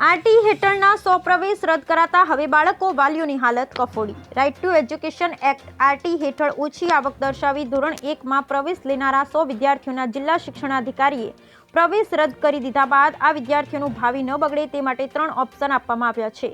RT હેઠળના સો પ્રવેશ રદ કરાતા હવે બાળકો વાલીઓની હાલત કફોડી. Right to education act RT હેઠળ ઓછી આવક દર્શાવી ધોરણ એકમાં પ્રવેશ લેનારા સો વિદ્યાર્થીઓના જિલ્લા શિક્ષણાધિકારીએ પ્રવેશ રદ કરી દીધા બાદ આ વિદ્યાર્થીઓનું ભાવિ ન બગડે તે માટે ત્રણ ઓપ્શન આપવામાં આવ્યા છે.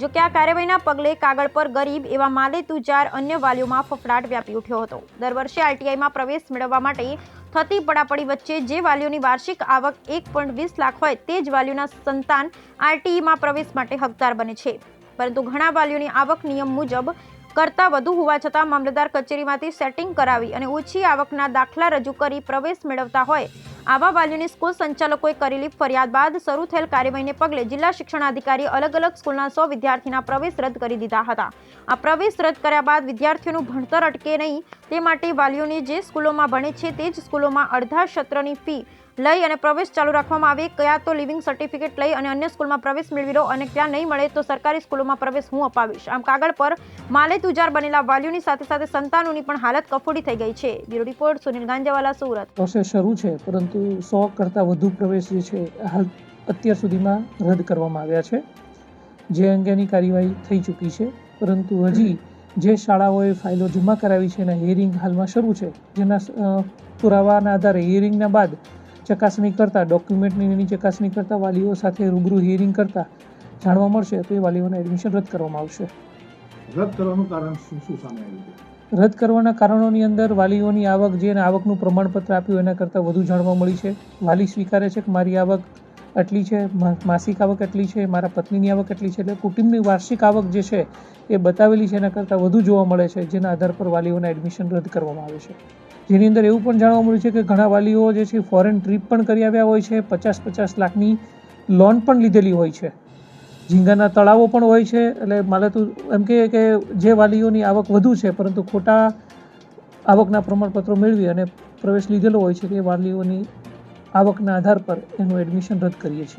જો કે આ કાર્યવાહીના પગલે કાગળ પર ગરીબ એવા માલે તુજાર અન્ય વાલીઓમાં ફફડાટ વ્યાપી ઉઠ્યો હતો. દર વર્ષે આરટીઆઈમાં પ્રવેશ મેળવવા માટે થતી પડાપડી વચ્ચે જે વાલીઓની વાર્ષિક આવક એક પોઈન્ટ વીસ લાખ હોય તે જ વાલીઓના સંતાન આરટીઈમાં પ્રવેશ માટે હકદાર બને છે. પરંતુ ઘણા વાલીઓની આવક નિયમ મુજબ કરતાં વધુ હોવા છતાં મામલતદાર કચેરીમાંથી સેટિંગ કરાવી અને ઓછી આવકના દાખલા રજૂ કરી પ્રવેશ મેળવતા હોય આવા વાલીઓની સ્કૂલ સંચાલકોએ કરેલી ફરિયાદ બાદ શરૂ થયેલ કાર્યવાહીને પગલે જિલ્લા શિક્ષણાધિકારી અલગ અલગ સ્કૂલના સો વિદ્યાર્થીના પ્રવેશ રદ કરી દીધા હતા. આ પ્રવેશ રદ કર્યા બાદ વિદ્યાર્થીઓનું ભણતર અટકે નહીં, તે માટે વાલીઓને જે સ્કૂલોમાં ભણે છે તે જ સ્કૂલોમાં અડધા સત્રની ફી લઈ અને પ્રવેશ ચાલુ રાખવામાં આવે. કયા તો લિવિંગ સર્ટિફિકેટ લઈ અને અન્ય સ્કૂલમાં પ્રવેશ મેળવી લો અને ત્યાં નહીં મળે તો સરકારી સ્કૂલોમાં પ્રવેશ હું અપાવીશ. આમ કાગળ પર માલે તુજાર બનેલા વાલીઓની સાથે સાથે સંતાનોની પણ હાલત કફોડી થઈ ગઈ છે. Bureau report, Sunil Ganjawala, Surat. Process શરૂ છે, પરંતુ સો કરતાં વધુ પ્રવેશ જે છે, હાલ અત્યાર સુધીમાં રદ કરવામાં આવ્યા છે. જે અંગેની કાર્યવાહી થઈ ચૂકી છે, પરંતુ હજી જે શાળાઓએ ફાઇલો જમા કરાવી છે એના હિયરિંગ હાલમાં શરૂ છે, જેના પુરાવાના આધારે હિયરિંગના બાદ ચકાસણી કરતાં ડોક્યુમેન્ટની ચકાસણી કરતાં વાલીઓ સાથે રૂબરૂ હિયરિંગ કરતાં જાણવા મળશે તો એ વાલીઓને એડમિશન રદ કરવામાં આવશે. રદ કરવાનું કારણ શું શું સામે આવ્યું રદ કરવાના કારણોની અંદર વાલીઓની આવક જેને આવકનું પ્રમાણપત્ર આપ્યું એના કરતાં વધુ જાણવા મળી છે. વાલી સ્વીકારે છે કે મારી આવક આટલી છે માસિક આવક એટલી છે મારા પત્નીની આવક એટલી છે એટલે કુટુંબની વાર્ષિક આવક જે છે એ બતાવેલી છે એના કરતાં વધુ જોવા મળે છે જેના આધાર પર વાલીઓના એડમિશન રદ કરવામાં આવે છે. જેની અંદર એવું પણ જાણવા મળ્યું છે કે ઘણા વાલીઓ જે છે ફોરેન ટ્રીપ પણ કરી આવ્યા હોય છે પચાસ પચાસ લાખની લોન પણ લીધેલી હોય છે. ઝીંગાના તળાવો પણ હોય છે, એટલે મારે તો એમ કહે કે જે વાલીઓની આવક વધુ છે, પરંતુ ખોટા આવકના પ્રમાણપત્રો મેળવી અને પ્રવેશ લીધેલો હોય છે, તે વાલીઓની આવકના આધાર પર એનું એડમિશન રદ કરીએ છીએ.